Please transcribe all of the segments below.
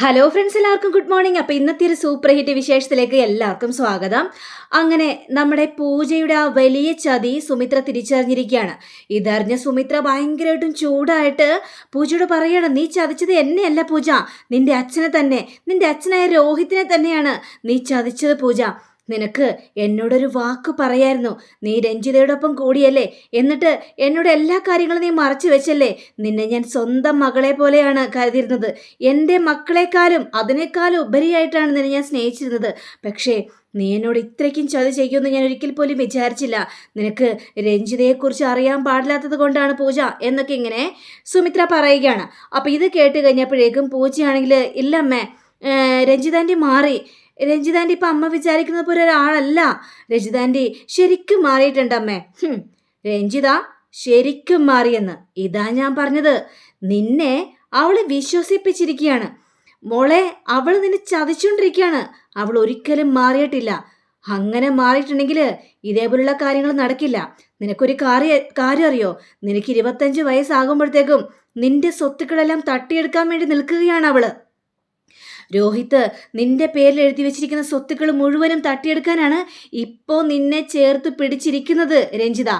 Hello friends എല്ലാവർക്കും good morning അപ്പോൾ ഇന്നത്തെ ഒരു സൂപ്പർ ഹിറ്റ് വിശേഷത്തിലേക്ക് എല്ലാവർക്കും സ്വാഗതം. അങ്ങനെ നമ്മുടെ പൂജയുടെ ആ വലിയ ചതി സുമിത്ര തിരിച്ചറിഞ്ഞിരിക്കുകയാണ്. ഇതറിഞ്ഞ സുമിത്ര ഭയങ്കരമായിട്ടും ചൂടായിട്ട് പൂജയോട് പറയണം നീ ചതിച്ചത് എന്നെയല്ല പൂജ. നിന്റെ അച്ഛനെ തന്നെ നിന്റെ അച്ഛനായ രോഹിത്തിനെ തന്നെയാണ് നീ ചതിച്ചത് പൂജ. നിനക്ക് എന്നോടൊരു വാക്ക് പറയായിരുന്നു. നീ രഞ്ജിതയോടൊപ്പം കൂടിയല്ലേ? എന്നിട്ട് എന്നോട് എല്ലാ കാര്യങ്ങളും നീ മറച്ചു വെച്ചല്ലേ? നിന്നെ ഞാൻ സ്വന്തം മകളെ പോലെയാണ് കരുതിയിരുന്നത്. എന്റെ മക്കളെക്കാളും അതിനേക്കാളും ഉപരിയായിട്ടാണ് നിന്നെ ഞാൻ സ്നേഹിച്ചിരുന്നത്. പക്ഷേ നീ എന്നോട് ഇത്രയ്ക്കും ചതി ചെയ്യുമെന്ന് ഞാൻ ഒരിക്കൽ പോലും വിചാരിച്ചില്ല. നിനക്ക് രഞ്ജിതയെക്കുറിച്ച് അറിയാൻ പാടില്ലാത്തത് കൊണ്ടാണ് പൂജ എന്നൊക്കെ ഇങ്ങനെ സുമിത്ര പറയുകയാണ്. അപ്പോൾ ഇത് കേട്ട് കഴിഞ്ഞപ്പോഴേക്കും പൂജയാണെങ്കിൽ ഇല്ലമ്മേ രഞ്ജിതാന്റെ മാറി. രഞ്ജിതാന്റെ ഇപ്പം അമ്മ വിചാരിക്കുന്നത് പോലെ ഒരാളല്ല. രഞ്ജിതാന്റെ ശരിക്കും മാറിയിട്ടുണ്ട് അമ്മേ. രഞ്ജിത ശരിക്കും മാറിയെന്ന്. ഇതാ ഞാൻ പറഞ്ഞത്. നിന്നെ അവളെ വിശ്വസിപ്പിച്ചിരിക്കുകയാണ്. മോളെ അവൾ നിന്നെ ചതിച്ചുകൊണ്ടിരിക്കുകയാണ്. അവൾ ഒരിക്കലും മാറിയിട്ടില്ല. അങ്ങനെ മാറിയിട്ടുണ്ടെങ്കിൽ ഇതേപോലുള്ള കാര്യങ്ങൾ നടക്കില്ല. നിനക്കൊരു കാര്യ കാര്യം അറിയോ? നിനക്ക് ഇരുപത്തഞ്ച് വയസ്സാകുമ്പോഴത്തേക്കും നിന്റെ സ്വത്തുക്കളെല്ലാം തട്ടിയെടുക്കാൻ വേണ്ടി നിൽക്കുകയാണ് അവൾ. രോഹിത്ത് നിന്റെ പേരിൽ എഴുതി വെച്ചിരിക്കുന്ന സ്വത്തുക്കൾ മുഴുവനും തട്ടിയെടുക്കാനാണ് ഇപ്പോൾ നിന്നെ ചേർത്ത് പിടിച്ചിരിക്കുന്നത്. രഞ്ജിത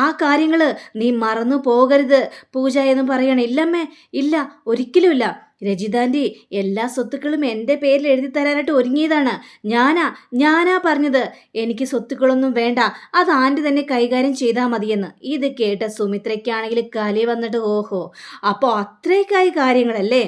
ആ കാര്യങ്ങൾ നീ മറന്നു പോകരുത് പൂജ എന്ന് പറയണം ഇല്ലമ്മേ ഇല്ല ഒരിക്കലുമില്ല രജിതാന്റെ എല്ലാ സ്വത്തുക്കളും എന്റെ പേരിൽ എഴുതി തരാനായിട്ട് ഒരുങ്ങിയതാണ്. ഞാനാ ഞാനാ പറഞ്ഞത്. എനിക്ക് സ്വത്തുക്കളൊന്നും വേണ്ട. അത് ആന്റി തന്നെ കൈകാര്യം ചെയ്താൽ മതിയെന്ന്. ഇത് കേട്ട സുമിത്രയ്ക്കാണെങ്കിൽ കലി വന്നിട്ട് ഓഹോ. അപ്പോൾ അത്രയ്ക്കായി കാര്യങ്ങളല്ലേ?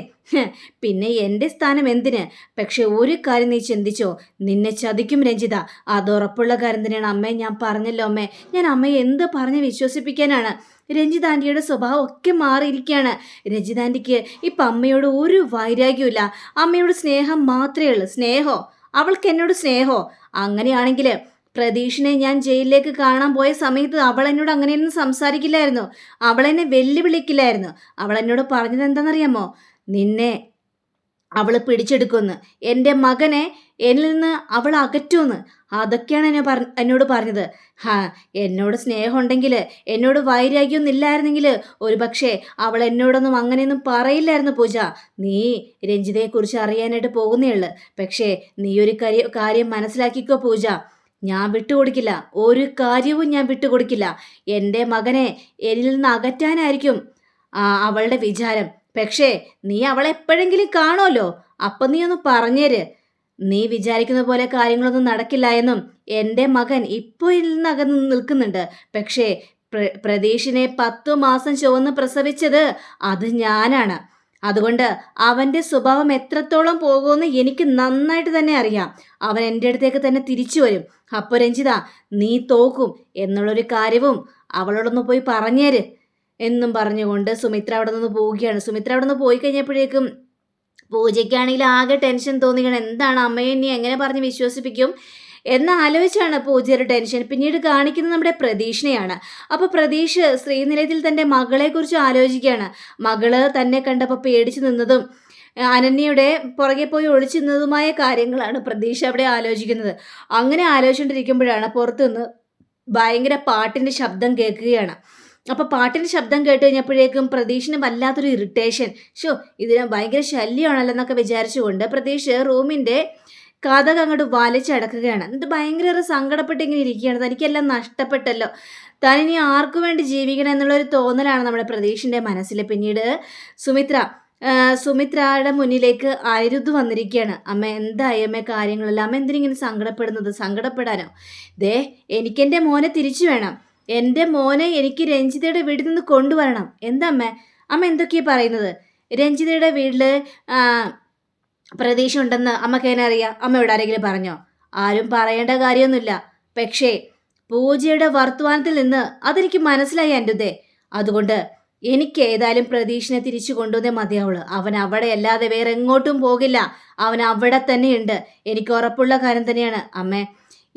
പിന്നെ എന്റെ സ്ഥാനം എന്തിന്? പക്ഷെ ഒരു കാര്യം നീ ചിന്തിച്ചോ? നിന്നെ ചതിക്കും രഞ്ജിത. അത് ഉറപ്പുള്ള കാര്യം തന്നെയാണ്. അമ്മേ ഞാൻ പറഞ്ഞല്ലോ അമ്മേ. ഞാൻ അമ്മയെ എന്ത് പറഞ്ഞ് വിശ്വസിപ്പിക്കാനാണ്? രഞ്ജിത് ആന്റിയുടെ സ്വഭാവം ഒക്കെ മാറിയിരിക്കുകയാണ്. രഞ്ജിത് ആന്റിക്ക് ഇപ്പം അമ്മയോട് ഒരു വൈരാഗ്യമില്ല അമ്മയോട് സ്നേഹം മാത്രമേ ഉള്ളൂ. സ്നേഹോ? അവൾക്ക് എന്നോട് സ്നേഹോ? അങ്ങനെയാണെങ്കിൽ പ്രതീഷിനെ ഞാൻ ജയിലിലേക്ക് കാണാൻ പോയ സമയത്ത് അവൾ എന്നോട് അങ്ങനെയൊന്നും സംസാരിക്കില്ലായിരുന്നു. അവൾ എന്നെ വെല്ലുവിളിക്കില്ലായിരുന്നു. അവൾ എന്നോട് പറഞ്ഞത് എന്താണെന്നറിയാമോ? നിന്നെ അവൾ പിടിച്ചെടുക്കുമെന്ന്. എന്റെ മകനെ എന്നിൽ നിന്ന് അവൾ അകറ്റുമെന്ന്. അതൊക്കെയാണ് എന്നെ പറ എന്നോട് പറഞ്ഞത്. ഹാ എന്നോട് സ്നേഹമുണ്ടെങ്കിൽ എന്നോട് വൈരാഗ്യമൊന്നും ഇല്ലായിരുന്നെങ്കിൽ ഒരു പക്ഷേ അവൾ എന്നോടൊന്നും അങ്ങനെയൊന്നും പറയില്ലായിരുന്നു പൂജ. നീ രഞ്ജിതയെക്കുറിച്ച് അറിയാനായിട്ട് പോകുന്നേ ഉള്ളു. പക്ഷേ നീ ഒരു കാര്യം കാര്യം മനസ്സിലാക്കിക്കോ പൂജ. ഞാൻ വിട്ടുകൊടുക്കില്ല. ഒരു കാര്യവും ഞാൻ വിട്ടുകൊടുക്കില്ല. എന്റെ മകനെ എന്നിൽ നിന്ന് അകറ്റാനായിരിക്കും അവളുടെ വിചാരം. പക്ഷേ നീ അവളെ എപ്പോഴെങ്കിലും കാണുമല്ലോ അപ്പം നീ ഒന്ന് പറഞ്ഞേര്. നീ വിചാരിക്കുന്ന പോലെ കാര്യങ്ങളൊന്നും നടക്കില്ല എന്നും എന്റെ മകൻ ഇപ്പോൾ ഇന്നകം നിൽക്കുന്നുണ്ട്. പക്ഷേ പ്ര പ്രതീഷിനെ പത്തു മാസം ചുവന്ന് പ്രസവിച്ചത് അത് ഞാനാണ്. അതുകൊണ്ട് അവന്റെ സ്വഭാവം എത്രത്തോളം പോകുമെന്ന് എനിക്ക് നന്നായിട്ട് തന്നെ അറിയാം. അവൻ എന്റെ അടുത്തേക്ക് തന്നെ തിരിച്ചു വരും. അപ്പോൾ രഞ്ജിത നീ തോക്കും എന്നുള്ളൊരു കാര്യവും അവളോടൊന്ന് പോയി പറഞ്ഞേര്. എന്നും പറഞ്ഞുകൊണ്ട് സുമിത്ര അവിടെ നിന്ന് പോവുകയാണ്. സുമിത്ര അവിടെ നിന്ന് പോയി കഴിഞ്ഞപ്പോഴേക്കും പൂജയ്ക്കാണെങ്കിൽ ആകെ ടെൻഷൻ തോന്നിക്കണം. എന്താണ് അമ്മയെ ഇനി എങ്ങനെ പറഞ്ഞ് വിശ്വസിപ്പിക്കും? എന്ന് ആലോചിച്ചാണ് പൂജയുടെ ടെൻഷൻ പിന്നീട് കാണിക്കുന്നത് നമ്മുടെ പ്രതീക്ഷനെയാണ് അപ്പോൾ പ്രതീക്ഷ ശ്രീനിലയത്തിൽ തന്റെ മകളെക്കുറിച്ച് ആലോചിക്കുകയാണ്. മകൾ തന്നെ കണ്ടപ്പോൾ പേടിച്ചു നിന്നതും അനന്യയുടെ പുറകെ പോയി ഒളിച്ചു നിന്നതുമായ കാര്യങ്ങളാണ് പ്രതീക്ഷ അവിടെ ആലോചിക്കുന്നത്. അങ്ങനെ ആലോചിച്ചുകൊണ്ടിരിക്കുമ്പോഴാണ് പുറത്തുനിന്ന് ഭയങ്കര പാട്ടിന്റെ ശബ്ദം കേൾക്കുകയാണ്. അപ്പോൾ പാട്ടിന്റെ ശബ്ദം കേട്ട് കഴിഞ്ഞപ്പോഴേക്കും പ്രതീഷിന് വല്ലാത്തൊരു ഇറിറ്റേഷൻ ഷോ ഇതിന് ഭയങ്കര ശല്യമാണല്ലോ എന്നൊക്കെ വിചാരിച്ചുകൊണ്ട് പ്രതീഷ് റൂമിന്റെ കഥക അങ്ങോട്ട് വലിച്ചടക്കുകയാണ് എന്നിട്ട് ഭയങ്കര സങ്കടപ്പെട്ട് ഇങ്ങനെ ഇരിക്കുകയാണ്. തനിക്കെല്ലാം നഷ്ടപ്പെട്ടല്ലോ. താൻ ആർക്കു വേണ്ടി ജീവിക്കണം എന്നുള്ളൊരു തോന്നലാണ് നമ്മുടെ പ്രതീഷിന്റെ മനസ്സിൽ. പിന്നീട് സുമിത്ര സുമിത്രയുടെ മുന്നിലേക്ക് അരുത് വന്നിരിക്കുകയാണ്. അമ്മ എന്തായി അമ്മ കാര്യങ്ങളെല്ലാം? അമ്മ എന്തിനിങ്ങനെ സങ്കടപ്പെടുന്നത്? സങ്കടപ്പെടാനോ? ദേ എനിക്കെന്റെ മോനെ തിരിച്ചു വേണം. എന്റെ മോനെ എനിക്ക് രഞ്ജിതയുടെ വീട്ടിൽ നിന്ന് കൊണ്ടുവരണം. എന്താ അമ്മ അമ്മ എന്തൊക്കെയാണ് പറയുന്നത്? രഞ്ജിതയുടെ വീട്ടിൽ പ്രതീക്ഷ ഉണ്ടെന്ന് അമ്മയ്ക്ക് എന്നെ അറിയാം. അമ്മയോട് ആരെങ്കിലും പറഞ്ഞോ? ആരും പറയേണ്ട കാര്യമൊന്നുമില്ല. പക്ഷേ പൂജയുടെ വർത്തമാനത്തിൽ നിന്ന് അതെനിക്ക് മനസ്സിലായി എന്റെ അതുകൊണ്ട് എനിക്ക് ഏതായാലും പ്രതീക്ഷനെ തിരിച്ചു കൊണ്ടുവന്നേ മതിയാവുള്ളൂ. അവൻ അവിടെ അല്ലാതെ വേറെ എങ്ങോട്ടും പോകില്ല. അവൻ അവിടെ തന്നെയുണ്ട്. എനിക്ക് ഉറപ്പുള്ള കാര്യം തന്നെയാണ്. അമ്മേ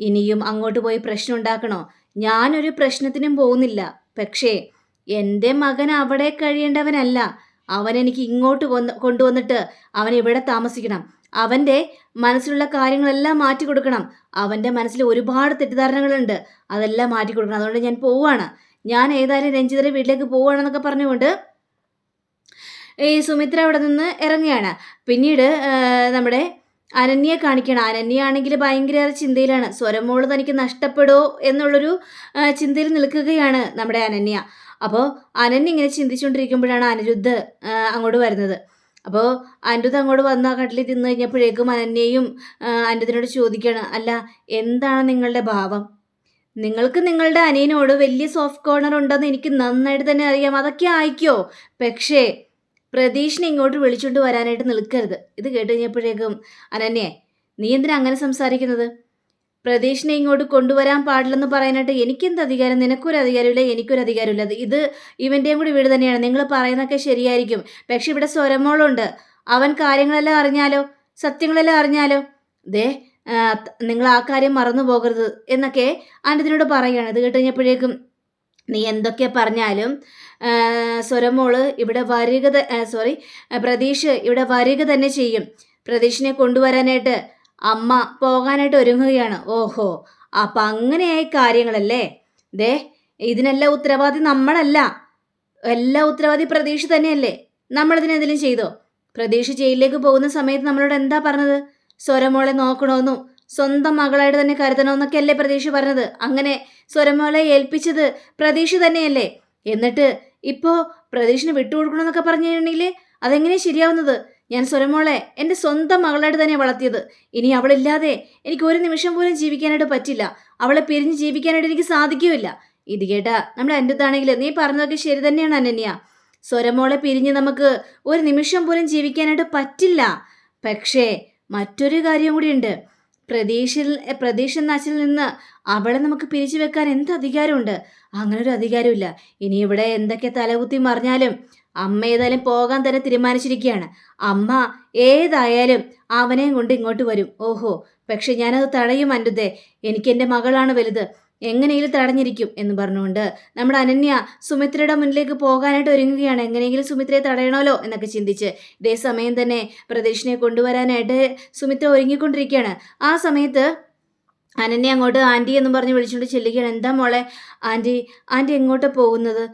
ഇനിയും അങ്ങോട്ട് പോയി പ്രശ്നം ഉണ്ടാക്കണോ? ഞാനൊരു പ്രശ്നത്തിനും പോകുന്നില്ല. പക്ഷേ എന്റെ മകൻ അവിടെ കഴിയേണ്ടവനല്ല. അവൻ എനിക്ക് ഇങ്ങോട്ട് കൊണ്ടുവന്നിട്ട് അവൻ ഇവിടെ താമസിക്കണം? അവന്റെ മനസ്സിലുള്ള കാര്യങ്ങളെല്ലാം മാറ്റി കൊടുക്കണം. അവന്റെ മനസ്സിൽ ഒരുപാട് തെറ്റിദ്ധാരണകളുണ്ട്. അതെല്ലാം മാറ്റി കൊടുക്കണം. അതുകൊണ്ട് ഞാൻ പോവുകയാണ് ഞാൻ ഏതായാലും രഞ്ജിതയുടെ വീട്ടിലേക്ക് പോവുകയാണെന്നൊക്കെ പറഞ്ഞുകൊണ്ട് ഈ സുമിത്ര അവിടെ നിന്ന് ഇറങ്ങുകയാണ്. പിന്നീട് നമ്മുടെ അനന്യയെ കാണിക്കണം. അനന്യയാണെങ്കിൽ ഭയങ്കര ചിന്തയിലാണ്. സ്വരമോൾ തനിക്ക് നഷ്ടപ്പെടുമോ എന്നുള്ളൊരു ചിന്തയിൽ നിൽക്കുകയാണ് നമ്മുടെ അനന്യ. അപ്പോൾ അനന്യ ഇങ്ങനെ ചിന്തിച്ചുകൊണ്ടിരിക്കുമ്പോഴാണ് അനിരുദ്ധ് അങ്ങോട്ട് വരുന്നത്. അപ്പോൾ അനിരുദ്ധ് അങ്ങോട്ട് വന്ന് ആ കട്ടിലിൽ തിന്നു കഴിഞ്ഞപ്പോഴേക്കും അനന്യയും അനിരുദ്ധിനോട് ചോദിക്കുകയാണ് അല്ല എന്താണ് നിങ്ങളുടെ ഭാവം? നിങ്ങൾക്ക് നിങ്ങളുടെ അനിയനോട് വലിയ സോഫ്റ്റ് കോർണർ ഉണ്ടെന്ന് എനിക്ക് നന്നായിട്ട് തന്നെ അറിയാം. അതൊക്കെ ആയിക്കോ? പക്ഷേ പ്രതീഷിനെ ഇങ്ങോട്ട് വിളിച്ചുകൊണ്ട് വരാനായിട്ട് നിൽക്കരുത്. ഇത് കേട്ട് കഴിഞ്ഞപ്പോഴേക്കും അനന്യെ നീ എന്തിനാ അങ്ങനെ സംസാരിക്കുന്നത്? പ്രതീഷിനെ ഇങ്ങോട്ട് കൊണ്ടുവരാൻ പാടില്ലെന്ന് പറയാനായിട്ട് എനിക്കെന്ത് അധികാരം? നിനക്കൊരു അധികാരമില്ല എനിക്കൊരു അധികാരമില്ല. ഇത് ഇവന്റെയും കൂടി വീട് തന്നെയാണ്. നിങ്ങൾ പറയുന്നൊക്കെ ശരിയായിരിക്കും. പക്ഷെ ഇവിടെ സ്വരമോളുണ്ട്. അവൻ കാര്യങ്ങളെല്ലാം അറിഞ്ഞാലോ? സത്യങ്ങളെല്ലാം അറിഞ്ഞാലോ? ദേ നിങ്ങൾ ആ കാര്യം മറന്നു പോകരുത് എന്നൊക്കെ ആന്റതിനോട് പറയുകയാണ്. ഇത് കേട്ട് കഴിഞ്ഞപ്പോഴേക്കും നീ എന്തൊക്കെ പറഞ്ഞാലും സ്വരമോൾ ഇവിടെ വരിക സോറി പ്രതീഷ് ഇവിടെ വരിക തന്നെ ചെയ്യും. പ്രതീഷിനെ കൊണ്ടുവരാനായിട്ട് അമ്മ പോകാനായിട്ട് ഒരുങ്ങുകയാണ്. ഓഹോ അപ്പം അങ്ങനെയായി കാര്യങ്ങളല്ലേ? ദേ ഇതിനെല്ലാം ഉത്തരവാദി നമ്മളല്ല. എല്ലാ ഉത്തരവാദി പ്രതീക്ഷ തന്നെയല്ലേ? നമ്മളിതിനെന്തെങ്കിലും ചെയ്തോ? പ്രതീക്ഷ ജയിലിലേക്ക് പോകുന്ന സമയത്ത് നമ്മളോട് എന്താ പറഞ്ഞത്? സ്വരമോളെ നോക്കണമെന്നും സ്വന്തം മകളായിട്ട് തന്നെ കരുതണമെന്നൊക്കെ അല്ലേ പ്രതീക്ഷ പറഞ്ഞത്? അങ്ങനെ സ്വരമോളെ ഏൽപ്പിച്ചത് പ്രതീക്ഷ തന്നെയല്ലേ? എന്നിട്ട് ഇപ്പോ പ്രതീക്ഷിന് വിട്ടുകൊടുക്കണമെന്നൊക്കെ പറഞ്ഞു കഴിഞ്ഞിട്ടുണ്ടെങ്കിൽ അതെങ്ങനെയാണ് ശരിയാവുന്നത്? ഞാൻ സ്വരമോളെ എന്റെ സ്വന്തം മകളായിട്ട് തന്നെ വളർത്തിയത്. ഇനി അവളില്ലാതെ എനിക്ക് ഒരു നിമിഷം പോലും ജീവിക്കാനായിട്ട് പറ്റില്ല. അവളെ പിരിഞ്ഞ് ജീവിക്കാനായിട്ട് എനിക്ക് സാധിക്കുകയില്ല. ഇത് കേട്ടാ നമ്മുടെ അന്റെതാണെങ്കിൽ നീ പറഞ്ഞതൊക്കെ ശരി തന്നെയാണ് അനന്യ. സ്വരമോളെ പിരിഞ്ഞ് നമുക്ക് ഒരു നിമിഷം പോലും ജീവിക്കാനായിട്ട് പറ്റില്ല. പക്ഷേ മറ്റൊരു കാര്യം കൂടിയുണ്ട്. പ്രതീക്ഷയിൽ പ്രതീക്ഷ നാശിൽ നിന്ന് അവളെ നമുക്ക് പിരിച്ചു വെക്കാൻ എന്ത് അധികാരമുണ്ട്? അങ്ങനെ ഒരു അധികാരമില്ല. ഇനി ഇവിടെ എന്തൊക്കെ തലകുത്തി മറിഞ്ഞാലും അമ്മ ഏതായാലും പോകാൻ തന്നെ തീരുമാനിച്ചിരിക്കുകയാണ്. അമ്മ ഏതായാലും അവനെയും കൊണ്ട് ഇങ്ങോട്ട് വരും. ഓഹോ പക്ഷെ ഞാനത് തടയും അന്റുതേ എനിക്ക് എന്റെ മകളാണ് വലുത്. എങ്ങനെയെങ്കിലും തടഞ്ഞിരിക്കും എന്ന് പറഞ്ഞുകൊണ്ട് നമ്മുടെ അനന്യ സുമിത്രയുടെ മുന്നിലേക്ക് പോകാനായിട്ട് ഒരുങ്ങുകയാണ്. എങ്ങനെയെങ്കിലും സുമിത്രയെ തടയണമല്ലോ എന്നൊക്കെ ചിന്തിച്ച് ഇതേ സമയം തന്നെ പ്രതീഷിനെ കൊണ്ടുവരാനായിട്ട് സുമിത്ര ഒരുങ്ങിക്കൊണ്ടിരിക്കുകയാണ്. ആ സമയത്ത് അനന്യ അങ്ങോട്ട് ആന്റി എന്നും പറഞ്ഞ് വിളിച്ചുകൊണ്ട് ചെല്ലുകയാണ്. എന്താ മോളെ? ആന്റി ആന്റി എങ്ങോട്ട് പോകുന്നത്?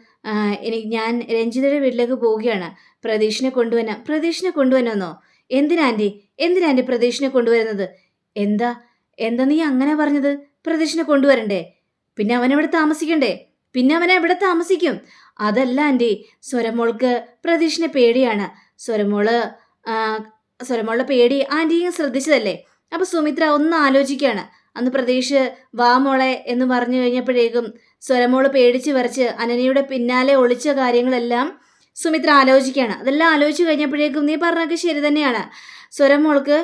എനിക്ക് ഞാൻ രഞ്ജിതയുടെ വീട്ടിലേക്ക് പോവുകയാണ്. പ്രതീക്ഷിനെ കൊണ്ടുവന്ന പ്രതീക്ഷിനെ കൊണ്ടുവന്നോ എന്തിനാ ആന്റി എന്തിനാ ആന്റി പ്രതീഷിനെ കൊണ്ടുവരുന്നത്? എന്താ? എന്താ നീ അങ്ങനെ പറഞ്ഞത്? പ്രതീഷിനെ കൊണ്ടുവരണ്ടേ? പിന്നെ അവൻ അവിടെ താമസിക്കണ്ടേ? പിന്നെ അവനെ എവിടെ താമസിക്കും? അതല്ല ആന്റി സ്വരമോൾക്ക് പ്രദക്ഷിണ പേടിയാണ്. സ്വരമോൾ സ്വരമോളുടെ പേടി ആന്റിയും ശ്രദ്ധിച്ചതല്ലേ? അപ്പൊ സുമിത്ര ഒന്ന് ആലോചിക്കുകയാണ് അന്ന് പ്രതീഷ് വാ മോളെ എന്ന് പറഞ്ഞു കഴിഞ്ഞപ്പോഴേക്കും സ്വരമോൾ പേടിച്ച് വരച്ച് അനനയുടെ പിന്നാലെ ഒളിച്ച കാര്യങ്ങളെല്ലാം സുമിത്ര ആലോചിക്കുകയാണ് അതെല്ലാം ആലോചിച്ച് കഴിഞ്ഞപ്പോഴേക്കും നീ പറഞ്ഞൊക്കെ ശരി തന്നെയാണ്. സ്വരമോൾക്ക്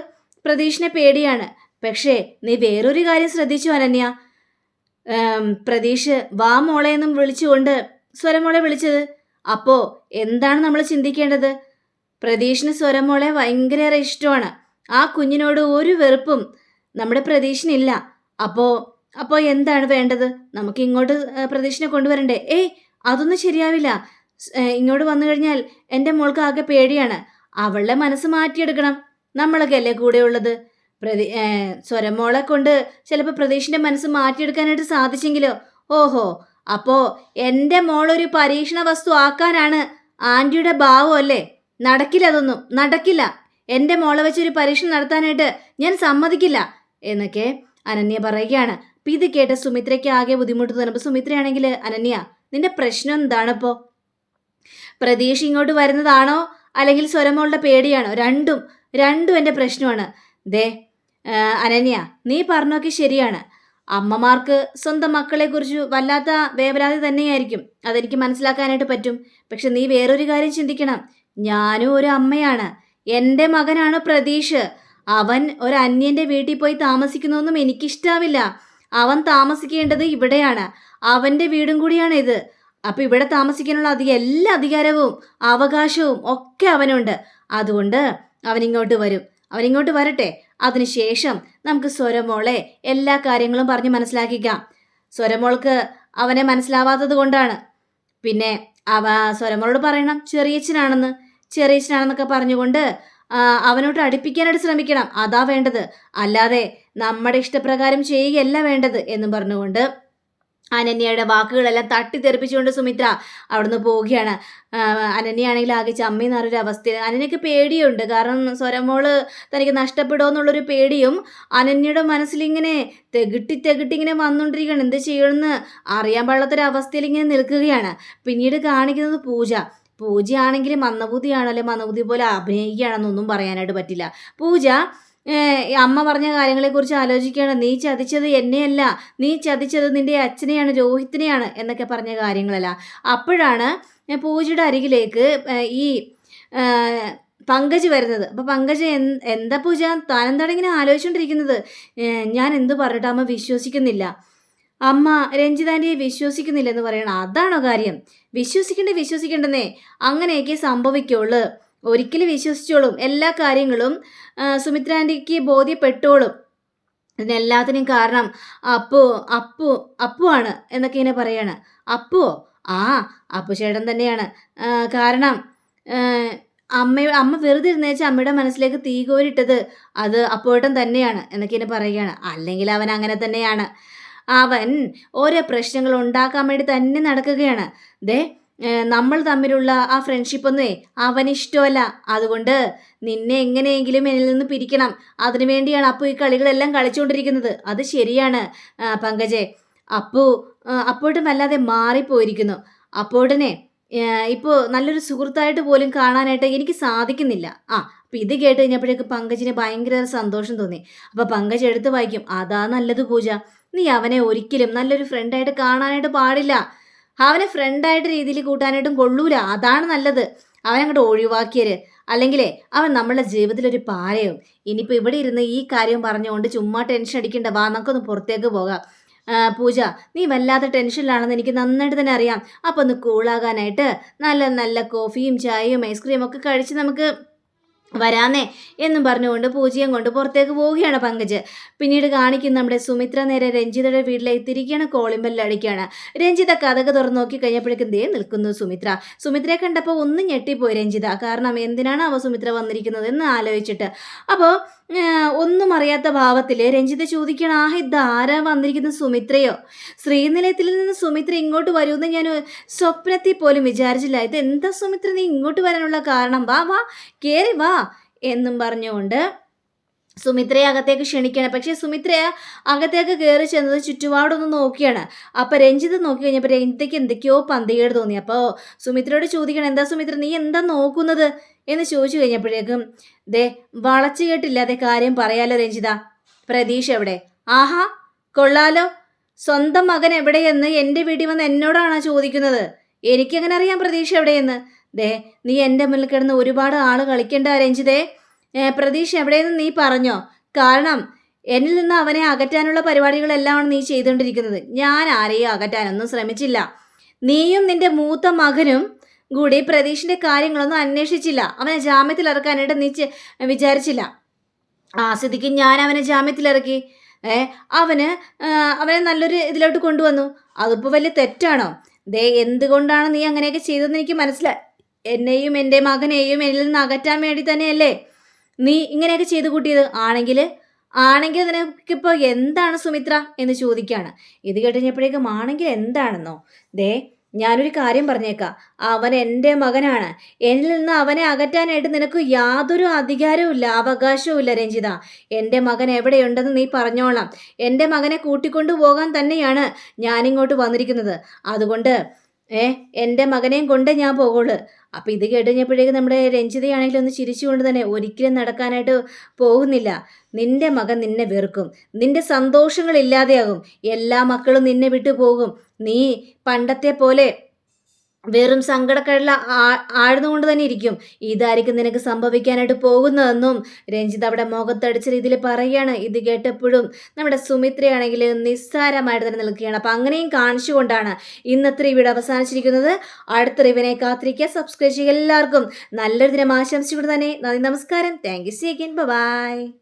പ്രതീഷിനെ പേടിയാണ്. പക്ഷേ നീ വേറൊരു കാര്യം ശ്രദ്ധിച്ചു അനന്യ. പ്രതീഷ് വാ മോളെ എന്നും വിളിച്ചുകൊണ്ട് സ്വരമോളെ വിളിച്ചത്. അപ്പോ എന്താണ് നമ്മൾ ചിന്തിക്കേണ്ടത്? പ്രതീഷിന് സ്വരമോളെ ഭയങ്കരേറെ ഇഷ്ടമാണ്. ആ കുഞ്ഞിനോട് ഒരു വെറുപ്പും നമ്മുടെ പ്രതീഷിനില്ല. അപ്പോ അപ്പോൾ എന്താണ് വേണ്ടത്? നമുക്ക് ഇങ്ങോട്ട് പ്രതീഷിനെ കൊണ്ടുവരണ്ടേ? ഏയ് അതൊന്നും ശരിയാവില്ല. ഇങ്ങോട്ട് വന്നു കഴിഞ്ഞാൽ എന്റെ മോൾക്ക് ആകെ പേടിയാണ്. അവളുടെ മനസ്സ് മാറ്റിയെടുക്കണം. നമ്മളൊക്കെ അല്ലേ കൂടെയുള്ളത്? പ്രതി സ്വരമോളെ കൊണ്ട് ചിലപ്പോൾ പ്രതീഷിന്റെ മനസ്സ് മാറ്റിയെടുക്കാനായിട്ട് സാധിച്ചെങ്കിലോ? ഓഹോ അപ്പോ എന്റെ മോളൊരു പരീക്ഷണ വസ്തു ആക്കാനാണ് ആന്റിയുടെ ഭാവം അല്ലേ? നടക്കില്ല അതൊന്നും നടക്കില്ല. എന്റെ മോളെ വെച്ചൊരു പരീക്ഷണം നടത്താനായിട്ട് ഞാൻ സമ്മതിക്കില്ല. എന്നൊക്കെ അനന്യ പറയുകയാണ്. അപ്പം ഇത് കേട്ട സുമിത്രയ്ക്ക് ആകെ ബുദ്ധിമുട്ട് തോന്നുമ്പോൾ സുമിത്രയാണെങ്കിൽ അനന്യ നിന്റെ പ്രശ്നം എന്താണിപ്പോൾ പ്രതീക്ഷ ഇങ്ങോട്ട് വരുന്നതാണോ? അല്ലെങ്കിൽ സ്വരമോളുടെ പേടിയാണോ? രണ്ടും രണ്ടും എന്റെ പ്രശ്നമാണ്. ദേ അനന്യ നീ പറഞ്ഞൊക്കെ ശരിയാണ്. അമ്മമാർക്ക് സ്വന്തം മക്കളെക്കുറിച്ച് വല്ലാത്ത വേവലാതി തന്നെയായിരിക്കും. അതെനിക്ക് മനസ്സിലാക്കാനായിട്ട് പറ്റും. പക്ഷെ നീ വേറൊരു കാര്യം ചിന്തിക്കണം. ഞാനും ഒരു അമ്മയാണ്. എന്റെ മകനാണ് പ്രതീഷ്. അവൻ ഒരു അന്യന്റെ വീട്ടിൽ പോയി താമസിക്കുന്നതൊന്നും എനിക്കിഷ്ടാവില്ല. അവൻ താമസിക്കേണ്ടത് ഇവിടെയാണ്. അവന്റെ വീടും കൂടിയാണ് ഇത്. അപ്പം ഇവിടെ താമസിക്കാനുള്ള അധിക എല്ലാ അധികാരവും അവകാശവും ഒക്കെ അവനുണ്ട്. അതുകൊണ്ട് അവനിങ്ങോട്ട് വരും. അവനിങ്ങോട്ട് വരട്ടെ. അതിനുശേഷം നമുക്ക് സ്വരമോളെ എല്ലാ കാര്യങ്ങളും പറഞ്ഞ് മനസ്സിലാക്കിക്കാം. സ്വരമോൾക്ക് അവനെ മനസ്സിലാവാത്തത് കൊണ്ടാണ്. പിന്നെ അവ സ്വരമോളോട് പറയണം ചെറിയച്ഛനാണെന്ന്. ചെറിയച്ഛനാണെന്നൊക്കെ പറഞ്ഞുകൊണ്ട് അവനോട്ട് അടുപ്പിക്കാനായിട്ട് ശ്രമിക്കണം. അതാ വേണ്ടത്. അല്ലാതെ നമ്മുടെ ഇഷ്ടപ്രകാരം ചെയ്യുകയല്ല വേണ്ടത് എന്നും പറഞ്ഞുകൊണ്ട് അനന്യയുടെ വാക്കുകളെല്ലാം തട്ടിത്തെറിപ്പിച്ചുകൊണ്ട് സുമിത്ര അവിടുന്ന് പോവുകയാണ്. അനന്യയാണെങ്കിൽ ആകെ ചമ്മി എന്നൊരു അവസ്ഥ അനന്യക്ക് പേടിയുണ്ട്. കാരണം സ്വരമോൾ തനിക്ക് നഷ്ടപ്പെടുമോ പേടിയും അനന്യയുടെ മനസ്സിലിങ്ങനെ തെകിട്ടി തെകിട്ടി ഇങ്ങനെ വന്നുകൊണ്ടിരിക്കുകയാണ് എന്ത് ചെയ്യണമെന്ന് അറിയാൻ പാടാത്തൊരവസ്ഥയിൽ ഇങ്ങനെ നിൽക്കുകയാണ്. പിന്നീട് കാണിക്കുന്നത് പൂജ. പൂജയാണെങ്കിൽ മന്ദബുദ്ധിയാണോ? അല്ലെ മന്ദബുദ്ധി പോലെ അഭിനയിക്കുകയാണെന്നൊന്നും പറയാനായിട്ട് പറ്റില്ല. പൂജ അമ്മ പറഞ്ഞ കാര്യങ്ങളെക്കുറിച്ച് ആലോചിക്കുകയാണ്. നീ ചതിച്ചത് എന്നെയല്ല. നീ ചതിച്ചത് നിന്റെ അച്ഛനെയാണ് രോഹിത്തിനെയാണ് എന്നൊക്കെ പറഞ്ഞ കാര്യങ്ങളല്ല. അപ്പോഴാണ് പൂജയുടെ അരികിലേക്ക് ഈ പങ്കജ് വരുന്നത്. അപ്പോൾ പങ്കജ് എന്താ പൂജ? താനെന്താണ് ഇങ്ങനെ ആലോചിച്ചുകൊണ്ടിരിക്കുന്നത് ഞാൻ എന്ത് പറഞ്ഞിട്ട് അമ്മ വിശ്വസിക്കുന്നില്ല. അമ്മ രഞ്ജിതാന്റെയെ വിശ്വസിക്കുന്നില്ലെന്ന് പറയണം. അതാണോ കാര്യം? വിശ്വസിക്കണ്ടേ വിശ്വസിക്കണ്ടെന്നേ. അങ്ങനെയൊക്കെ സംഭവിക്കുള്ളൂ. ഒരിക്കലും വിശ്വസിച്ചോളും. എല്ലാ കാര്യങ്ങളും സുമിത്ര ആന്റിക്ക് ബോധ്യപ്പെട്ടോളും. ഇതിനെല്ലാത്തിനും കാരണം അപ്പു അപ്പു അപ്പു ആണ് എന്നൊക്കെ ഇങ്ങനെ പറയാണ്. അപ്പുവോ? ആ അപ്പു ചേട്ടൻ തന്നെയാണ്. കാരണം അമ്മ അമ്മ വെറുതെ ഇരുന്നേച്ച് അമ്മയുടെ മനസ്സിലേക്ക് തീ കോരിട്ടത് അത് അപ്പോട്ടൻ തന്നെയാണ് എന്നൊക്കെ ഇങ്ങനെ പറയുകയാണ് അല്ലെങ്കിൽ അവൻ അങ്ങനെ തന്നെയാണ്. അവൻ ഓരോ പ്രശ്നങ്ങൾ ഉണ്ടാക്കാൻ വേണ്ടി തന്നെ നടക്കുകയാണ്. ദേ നമ്മൾ തമ്മിലുള്ള ആ ഫ്രണ്ട്ഷിപ്പ് ഒന്നേ അവനിഷ്ടമല്ല. അതുകൊണ്ട് നിന്നെ എങ്ങനെയെങ്കിലും എന്നിൽ നിന്ന് പിരിക്കണം. അതിനു വേണ്ടിയാണ് അപ്പു ഈ കളികളെല്ലാം കളിച്ചുകൊണ്ടിരിക്കുന്നത്. അത് ശരിയാണ് പങ്കജെ. അപ്പു അപ്പോട്ടും വല്ലാതെ മാറിപ്പോയിരിക്കുന്നു. അപ്പോട്ടിനെ ഇപ്പോൾ നല്ലൊരു സുഹൃത്തായിട്ട് പോലും കാണാനായിട്ട് എനിക്ക് സാധിക്കുന്നില്ല. ആ അപ്പം ഇത് കേട്ട് കഴിഞ്ഞപ്പോഴേക്ക് പങ്കജിന് ഭയങ്കര സന്തോഷം തോന്നി. അപ്പോൾ പങ്കജ് എടുത്ത് വായിക്കും അതാ നല്ലത് പൂജ. നീ അവനെ ഒരിക്കലും നല്ലൊരു ഫ്രണ്ടായിട്ട് കാണാനായിട്ട് പാടില്ല. അവനെ ഫ്രണ്ടായിട്ട് രീതിയിൽ കൂട്ടാനായിട്ടും കൊള്ളൂല. അതാണ് നല്ലത്. അവനങ്ങോട്ട് ഒഴിവാക്കിയത് അല്ലെങ്കിലേ അവൻ നമ്മളുടെ ജീവിതത്തിലൊരു പാരയും ഇനിയിപ്പോൾ ഇവിടെ ഇരുന്ന് ഈ കാര്യം പറഞ്ഞുകൊണ്ട് ചുമ്മാ ടെൻഷൻ അടിക്കണ്ട. വാ നമുക്കൊന്ന് പുറത്തേക്ക് പോകാം. പൂജ നീ വല്ലാത്ത ടെൻഷനിലാണെന്ന് എനിക്ക് നന്നായിട്ട് തന്നെ അറിയാം. അപ്പോൾ ഒന്ന് കൂളാകാനായിട്ട് നല്ല നല്ല കോഫിയും ചായയും ഐസ്ക്രീമൊക്കെ കഴിച്ച് നമുക്ക് വരാന്നേ എന്നും പറഞ്ഞുകൊണ്ട് പൂജയും കൊണ്ട് പുറത്തേക്ക് പോവുകയാണ് പങ്കജ്. പിന്നീട് കാണിക്കുന്ന നമ്മുടെ സുമിത്ര നേരെ രഞ്ജിതയുടെ വീട്ടിലേക്ക് തിരികെയാണ് കോളിമ്പല്ലടിക്കുകയാണ് രഞ്ജിത കഥക തുറന്നു നോക്കി കഴിഞ്ഞപ്പോഴേക്കും ദേ നിൽക്കുന്നു സുമിത്ര. സുമിത്രയെ കണ്ടപ്പോൾ ഒന്നും ഞെട്ടിപ്പോയി രഞ്ജിത. കാരണം എന്തിനാണ് അവ സുമിത്ര വന്നിരിക്കുന്നത് എന്ന് ആലോചിച്ചിട്ട്. അപ്പോൾ ഒന്നും അറിയാത്ത ഭാവത്തിൽ രഞ്ജിത ചോദിക്കണം ആ ഇത് ആരാ വന്നിരിക്കുന്നത് സുമിത്രയോ? ശ്രീനിലയത്തിൽ നിന്ന് സുമിത്ര ഇങ്ങോട്ട് വരുമെന്ന് ഞാൻ സ്വപ്നത്തിൽ പോലും വിചാരിച്ചില്ല. ഇത് എന്താ സുമിത്ര നീ ഇങ്ങോട്ട് വരാനുള്ള കാരണം? വാ വാ കയറി വാ എന്നും പറഞ്ഞുകൊണ്ട് സുമിത്രയെ അകത്തേക്ക് ക്ഷണിക്കണം പക്ഷേ സുമിത്ര അകത്തേക്ക് കയറി ചെന്നത് ചുറ്റുപാടൊന്ന് നോക്കിയാണ്. അപ്പോൾ രഞ്ജിത് നോക്കി കഴിഞ്ഞപ്പോൾ രഞ്ജിതയ്ക്ക് എന്തൊക്കെയോ പന്തികേട് തോന്നി. അപ്പോൾ സുമിത്രയോട് ചോദിക്കണം എന്താ സുമിത്ര നീ എന്താ നോക്കുന്നത്? എന്ന് ചോദിച്ചു കഴിഞ്ഞപ്പോഴേക്കും ദേ വളച്ചു കേട്ടില്ലാതെ കാര്യം പറയാലോ രഞ്ജിത. പ്രതീക്ഷ എവിടെ? ആഹാ കൊള്ളാലോ. സ്വന്തം മകൻ എവിടെയെന്ന് എന്റെ വീട്ടിൽ വന്ന് എന്നോടാണോ ചോദിക്കുന്നത്? എനിക്കെങ്ങനെ അറിയാം പ്രതീക്ഷ എവിടെയെന്ന്? ദേ നീ എന്റെ മുന്നിൽ കിടന്ന് ഒരുപാട് ആൾ കളിക്കണ്ട രഞ്ജിതേ. പ്രതീക്ഷ എവിടെയെന്ന് നീ പറഞ്ഞോ? കാരണം എന്നിൽ നിന്ന് അവനെ അകറ്റാനുള്ള പരിപാടികളെല്ലാമാണ് നീ ചെയ്തുകൊണ്ടിരിക്കുന്നത്. ഞാൻ ആരെയും അകറ്റാനൊന്നും ശ്രമിച്ചില്ല. നീയും നിന്റെ മൂത്ത മകനും കൂടി പ്രതീഷിന്റെ കാര്യങ്ങളൊന്നും അന്വേഷിച്ചില്ല. അവനെ ജാമ്യത്തിൽ ഇറക്കാനായിട്ട് നീ വിചാരിച്ചില്ല. ആ സ്ഥിതിക്ക് ഞാൻ അവനെ ജാമ്യത്തിൽ ഇറക്കി. ഏ അവന് അവനെ നല്ലൊരു ഇതിലോട്ട് കൊണ്ടുവന്നു. അതിപ്പോൾ വലിയ തെറ്റാണോ? ദേ എന്തുകൊണ്ടാണ് നീ അങ്ങനെയൊക്കെ ചെയ്തതെന്ന് എനിക്ക് മനസ്സിലായി എന്നെയും എന്റെ മകനെയും എന്നിൽ നിന്ന് അകറ്റാൻ വേണ്ടി തന്നെയല്ലേ നീ ഇങ്ങനെയൊക്കെ ചെയ്തു കൂട്ടിയത്? ആണെങ്കിൽ ആണെങ്കിൽ നിനക്കിപ്പോൾ എന്താണ് സുമിത്ര എന്ന് ചോദിക്കുകയാണ് ഇത് കേട്ടുകഴിഞ്ഞപ്പോഴേക്കും ആണെങ്കിൽ എന്താണെന്നോ? ദേ ഞാനൊരു കാര്യം പറഞ്ഞേക്കാം. അവൻ എന്റെ മകനാണ്. എന്നിൽ നിന്ന് അവനെ അകറ്റാനായിട്ട് നിനക്ക് യാതൊരു അധികാരവും അവകാശവുമില്ല രഞ്ജിത. എന്റെ മകൻ എവിടെയുണ്ടെന്ന് നീ പറഞ്ഞോളാം. എന്റെ മകനെ കൂട്ടിക്കൊണ്ടു പോകാൻ തന്നെയാണ് ഞാനിങ്ങോട്ട് വന്നിരിക്കുന്നത്. അതുകൊണ്ട് ഏ എന്റെ മകനെയും കൊണ്ട് ഞാൻ പോകുള്ളൂ അപ്പോൾ ഇത് കേട്ട് കഴിഞ്ഞപ്പോഴേക്കും നമ്മുടെ രഞ്ജിതയാണെങ്കിൽ ഒന്ന് ചിരിച്ചുകൊണ്ട് തന്നെ ഒരിക്കലും നടക്കാനായിട്ട് പോകുന്നില്ല. നിന്റെ മകൻ നിന്നെ വെറുക്കും. നിന്റെ സന്തോഷങ്ങൾ ഇല്ലാതെയാകും. എല്ലാ മക്കളും നിന്നെ വിട്ടു പോകും. നീ പണ്ടത്തെ പോലെ വെറും സങ്കടക്കടല ആഴ്ന്നുകൊണ്ട് തന്നെ ഇരിക്കും. ഇതായിരിക്കും നിനക്ക് സംഭവിക്കാനായിട്ട് പോകുന്നതെന്നും രഞ്ജിത്ത് അവിടെ മുഖത്തടിച്ച രീതിയിൽ പറയുകയാണ്. ഇത് കേട്ടപ്പോഴും നമ്മുടെ സുമിത്രയാണെങ്കിൽ നിസ്സാരമായിട്ട് തന്നെ നിൽക്കുകയാണ്. അപ്പം അങ്ങനെയും കാണിച്ചുകൊണ്ടാണ് ഇന്നത്തെ റിവ്യൂടെ അവസാനിച്ചിരിക്കുന്നത്. അടുത്ത റിവിനെ കാത്തിരിക്കുക. സബ്സ്ക്രൈബ് ചെയ്യുക എല്ലാവർക്കും. നല്ലൊരു ദിനം ആശംസിച്ചുകൊണ്ട് തന്നെ നന്ദി നമസ്കാരം. Thank you see again bye